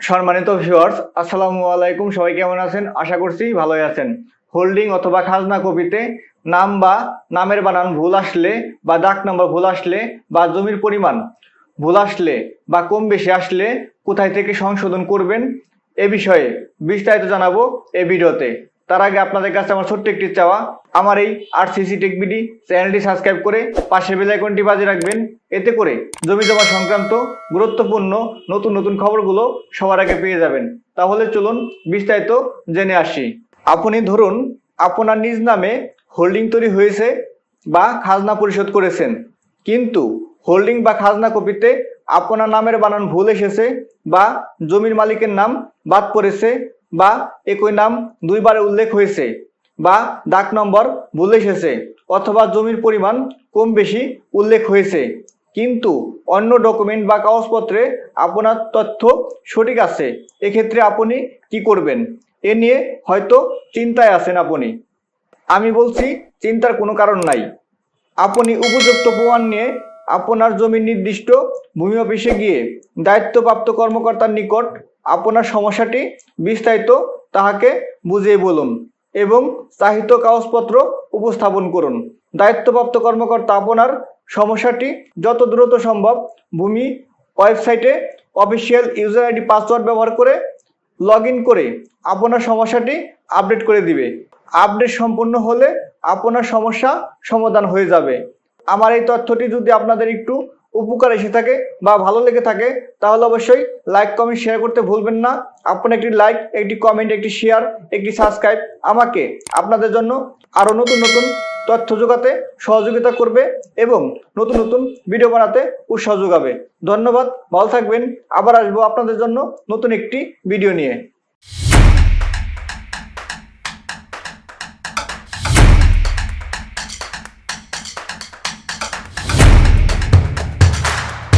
সম্মানিত ভিউয়ার্স আসসালামু আলাইকুম। সবাই কেমন আছেন? আশা করছি ভালোই আছেন। হোল্ডিং অথবা খাজনা কপিতে নাম বা নামের বানান ভুল আসলে বা ডাক নাম্বার ভুল আসলে বা জমির পরিমাণ ভুল আসলে বা কম বেশি আসলে কোথায় থেকে সংশোধন করবেন এ বিষয়ে বিস্তারিত জানাব এ ভিডিওতে। তার আগে আপনাদের কাছে আমার ছোট্ট একটি চাওয়া। আমার এই আর সিসি টেক বিডি চ্যানেলটি সাবস্ক্রাইব করে পাশে বেল আইকনটি বাজে রাখবেন। এতে করে জমি জমা সংক্রান্ত গুরুত্বপূর্ণ নতুন নতুন খবরগুলো সবার আগে পেয়ে যাবেন। তাহলে চলুন বিস্তারিত জেনে আসি। আপনি ধরুন, আপনার নিজ নামে হোল্ডিং তৈরি হয়েছে বা খাজনা পরিশোধ করেছেন। কিন্তু হোল্ডিং বা খাজনা কপিতে আপনার নামের বানান ভুল এসেছে বা জমির মালিকের নাম বাদ পড়েছে বা একই নাম দুইবারে উল্লেখ হয়েছে বা ডাক নম্বর ভুল এসেছে অথবা জমির পরিমাণ কম বেশি উল্লেখ হয়েছে। কিন্তু অন্য ডকুমেন্ট বা কাগজপত্রে আপনার তথ্য সঠিক আছে, এক্ষেত্রে আপনি কি করবেন? এ নিয়ে হয়তো চিন্তায় আছেন আপনি। আমি বলছি, চিন্তার কোনো কারণ নাই। আপনি উপযুক্ত প্রমাণ নিয়ে আপনার জমির নির্দিষ্ট ভূমি অফিসে গিয়ে দায়িত্বপ্রাপ্ত কর্মকর্তার নিকট আপনার সমস্যাটি বিস্তারিত তাহাকে বুঝিয়ে বলুন এবং চাহিত কাগজপত্র উপস্থাপন করুন। দায়িত্বপ্রাপ্ত কর্মকর্তা আপনার সমস্যাটি যত দ্রুত সম্ভব ভূমি ওয়েবসাইটে অফিসিয়াল ইউজার আইডি, পাসওয়ার্ড ব্যবহার করে লগ করে আপনার সমস্যাটি আপডেট করে দিবে। আপডেট সম্পূর্ণ হলে আপনার সমস্যা সমাধান হয়ে যাবে। আমার এই তথ্যটি যদি আপনাদের একটু উপকার এসে থাকে বা ভালো লেগে থাকে, তাহলে অবশ্যই লাইক কমেন্ট শেয়ার করতে ভুলবেন না। আপনার একটি লাইক একটি কমেন্ট একটি শেয়ার একটি সাবস্ক্রাইব আমাকে আপনাদের জন্য আরও নতুন নতুন তথ্য যোগাতে সহযোগিতা করবে এবং নতুন নতুন ভিডিও বানাতে উৎসাহ যোগাবে। ধন্যবাদ, ভালো থাকবেন। আবার আসব আপনাদের জন্য নতুন একটি ভিডিও নিয়ে।